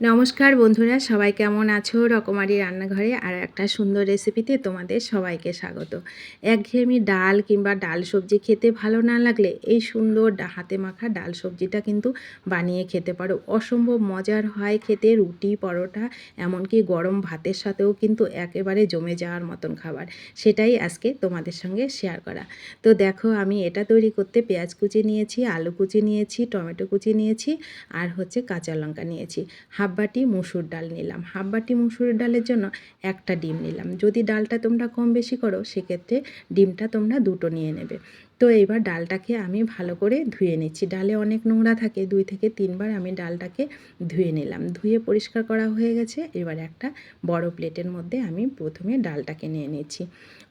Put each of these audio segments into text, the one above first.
নমস্কার বন্ধুরা, সবাই কেমন আছো? রকমারি রান্নাঘরে আর একটা সুন্দর রেসিপিতে তোমাদের সবাইকে স্বাগত। একঘেয়েমি ডাল কিংবা ডাল সবজি খেতে ভালো না লাগলে এই সুন্দর হাতে মাখা ডাল সবজিটা কিন্তু বানিয়ে খেতে পারো। অসম্ভব মজার হয় খেতে, রুটি, পরোটা, এমনকি গরম ভাতের সাথেও কিন্তু একেবারে জমে যাওয়ার মতন খাবার। সেটাই আজকে তোমাদের সঙ্গে শেয়ার করা। তো দেখো, আমি এটা তৈরি করতে পেঁয়াজ কুচি নিয়েছি, আলু কুচি নিয়েছি, টমেটো কুচি নিয়েছি, আর হচ্ছে কাঁচা লঙ্কা নিয়েছি। হাফ বাটি মুসুর ডাল নিলাম। হাফ বাটি মুসুর ডালের জন্য একটা ডিম নিলাম। যদি ডালটা তোমরা কম বেশি করো, সেক্ষেত্রে ডিমটা তোমরা দুটো নিয়ে নেবে। তো এইবার ডালটাকে আমি ভালো করে ধুয়ে নিচ্ছি। ডালে অনেক নোংরা থাকে, দুই থেকে তিনবার আমি ডালটাকে ধুয়ে নিলাম। ধুয়ে পরিষ্কার করা হয়ে গেছে। এবার একটা বড় প্লেটের মধ্যে আমি প্রথমে ডালটাকে নিয়ে নিচ্ছি।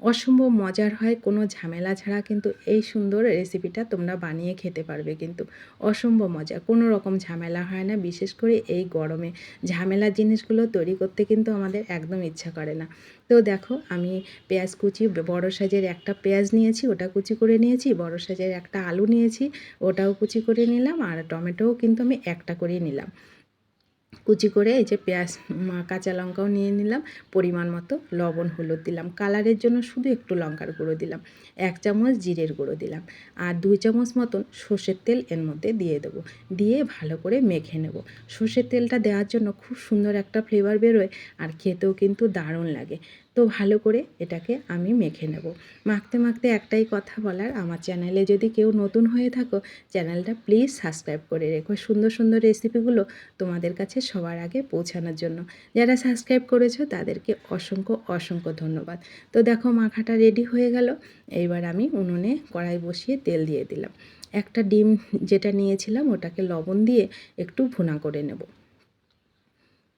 অসম্ভব মজার হয়, কোনো ঝামেলা ছাড়া কিন্তু এই সুন্দর রেসিপিটা তোমরা বানিয়ে খেতে পারবে কিন্তু। অসম্ভব মজা, কোনো রকম ঝামেলা হয় না, বিশেষ করে এই গরমে। ঝামেলা জিনিসগুলো তৈরি করতে কিন্তু আমাদের একদম ইচ্ছা করে না। তো দেখো, আমি পেঁয়াজ কুচি, বড় সাইজের একটা পেঁয়াজ নিয়েছি, ওটা কুচি করে নিয়েছি, বড় সাইজের একটা আলু নিয়েছি, ওটাও কুচি করে নিলাম আর টমেটোও কিন্তু আমি একটা করেই নিলাম। কুচি করে এই যে পেঁয়াজ কাঁচা লঙ্কাও নিয়ে নিলাম, পরিমাণ মতো লবণ, হলুদ দিলাম। কালারের জন্য শুধু একটু লঙ্কার গুঁড়ো দিলাম, এক চামচ জিরের গুঁড়ো দিলাম আর দুই চামচ মতন সর্ষের তেল এর মধ্যে দিয়ে দেবো, দিয়ে ভালো করে মেখে নেব। সর্ষের তেলটা দেওয়ার জন্য খুব সুন্দর একটা ফ্লেভার বেরোয় আর খেতেও কিন্তু দারুণ লাগে। তো ভালো করে এটাকে আমি মেখে নেব। মাখতে মাখতে একটাই কথা বলার, আমার চ্যানেলে যদি কেউ নতুন হয়ে থাকো, চ্যানেলটা প্লিজ সাবস্ক্রাইব করে রেখো। সুন্দর সুন্দর রেসিপিগুলো তোমাদের কাছে সবার আগে পৌঁছানোর জন্য। যারা সাবস্ক্রাইব করেছ, তাদেরকে অসংখ্য অসংখ্য ধন্যবাদ। তো দেখো, মাখাটা রেডি হয়ে গেল। এইবার আমি উনুনে কড়াই বসিয়ে তেল দিয়ে দিলাম। একটা ডিম যেটা নিয়েছিলাম, ওটাকে লবণ দিয়ে একটু ভুনা করে নেব।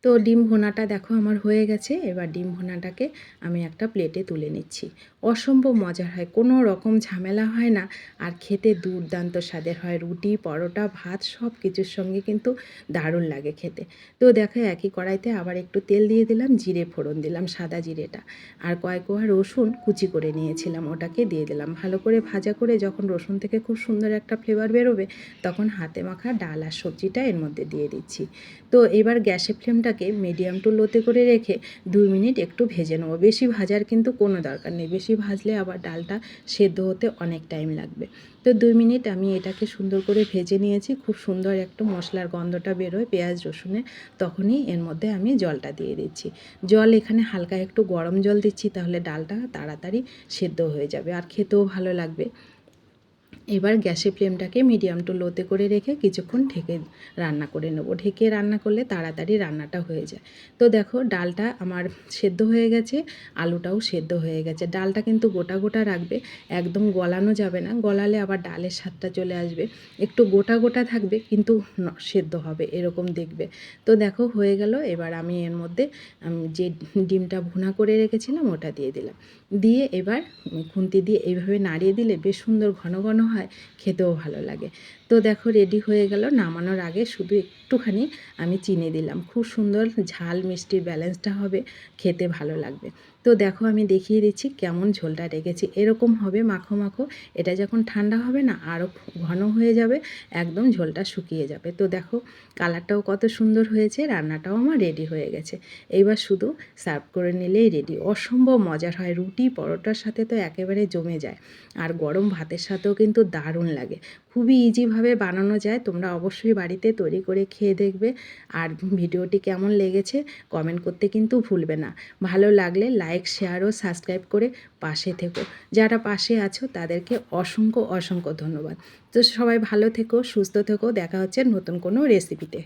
তো ডিম ভুনাটা দেখো আমার হয়ে গেছে। এবার ডিম ভুনাটাকে আমি একটা প্লেটে তুলে নিচ্ছি। অসম্ভব মজার হয়, কোনো রকম ঝামেলা হয় না। আর খেতে দুর্দান্ত স্বাদের হয়, রুটি, পরোটা, ভাত, সব কিছুর সঙ্গে কিন্তু দারুণ লাগে খেতে। তো দেখো একই কড়াইতে আবার একটু তেল দিয়ে দিলাম, জিরে ফোড়ন দিলাম, সাদা জিরেটা। আর কয়েক কোয়া রসুন কুচি করে নিয়েছিলাম, ওটাকে দিয়ে দিলাম। ভালো করে ভাজা করে যখন রসুন থেকে খুব সুন্দর একটা ফ্লেভার বেরোবে, তখন হাতে মাখা ডাল আর সবজিটা এর মধ্যে দিয়ে দিচ্ছি। তো এবার গ্যাসের ফ্লেমটাকে মিডিয়াম টু লোতে করে রেখে দুই মিনিট একটু ভেজে নেব। বেশি ভাজার কিন্তু কোনো দরকার নেই। বেশি ভাজলে আবার ডালটা সেদ্ধ হতে অনেক টাইম লাগবে। তো দুই মিনিট আমি এটাকে সুন্দর করে ভেজে নিয়েছি। খুব সুন্দর একটা মশলার গন্ধটা বেরোয় পেঁয়াজ, রসুনের। তখনই এর মধ্যে আমি জলটা দিয়ে দিচ্ছি। জল এখানে হালকা একটু গরম জল দিচ্ছি, তাহলে ডালটা তাড়াতাড়ি সেদ্ধ হয়ে যাবে। আর খেতেও ভালো লাগবে। এবার গ্যাসের ফ্লেমটাকে মিডিয়াম টু লোতে করে রেখে কিছুক্ষণ ঢেকে রান্না করে নেব। ঢেকে রান্না করলে তাড়াতাড়ি রান্নাটা হয়ে যায়। তো দেখো, ডালটা আমার সেদ্ধ হয়ে গেছে, আলুটাও সেদ্ধ হয়ে গেছে। ডালটা কিন্তু গোটা গোটা রাখবে, একদম গলানো যাবে না। গলালে আবার ডালের স্বাদটা চলে আসবে। একটু গোটা গোটা থাকবে, কিন্তু সেদ্ধ হবে, এরকম দেখবে। তো দেখো, হয়ে গেল। এবার আমি এর মধ্যে যে ডিমটা ভুনা করে রেখেছিলাম, ওটা দিয়ে দিলাম। দিয়ে এবার খুন্তি দিয়ে এইভাবে নাড়িয়ে দিলে বেশ সুন্দর ঘন ঘন হয় খেতেও ভালো লাগে। তো দেখো রেডি হয়ে গেল, নামানোর আগে শুধু একটুখানি আমি চিনি দিলাম। খুব সুন্দর ঝাল মিষ্টির ব্যালেন্সটা হবে, খেতে ভালো লাগবে। তো দেখো আমি দেখিয়ে দিচ্ছি কেমন ঝোলটা রেখেছি। এরকম হবে মাখো মাখো, এটা যখন ঠান্ডা হবে না আরও ঘন হয়ে যাবে, একদম ঝোলটা শুকিয়ে যাবে। তো দেখো কালারটাও কত সুন্দর হয়েছে, রান্নাটাও আমার রেডি হয়ে গেছে। এইবার শুধু সার্ভ করে নিলেই রেডি অসম্ভব মজার হয়, রুটি পরোটার সাথে তো একেবারে জমে যায়। আর গরম ভাতের সাথেও কিন্তু দারুণ লাগে। খুবই ইজিভাবে বানানো যায়। তোমরা অবশ্যই বাড়িতে তৈরি করে খেয়ে দেখবে। আর ভিডিওটি কেমন লেগেছে কমেন্ট করতে কিন্তু ভুলবে না। ভালো লাগলে লাইক শেয়ার ও সাবস্ক্রাইব করে পাশে থেকো। যারা পাশে আছো তাদেরকে অসংখ্য অসংখ্য ধন্যবাদ। তো সবাই ভালো থেকো, সুস্থ থেকো। দেখা হচ্ছে নতুন কোনো রেসিপিতে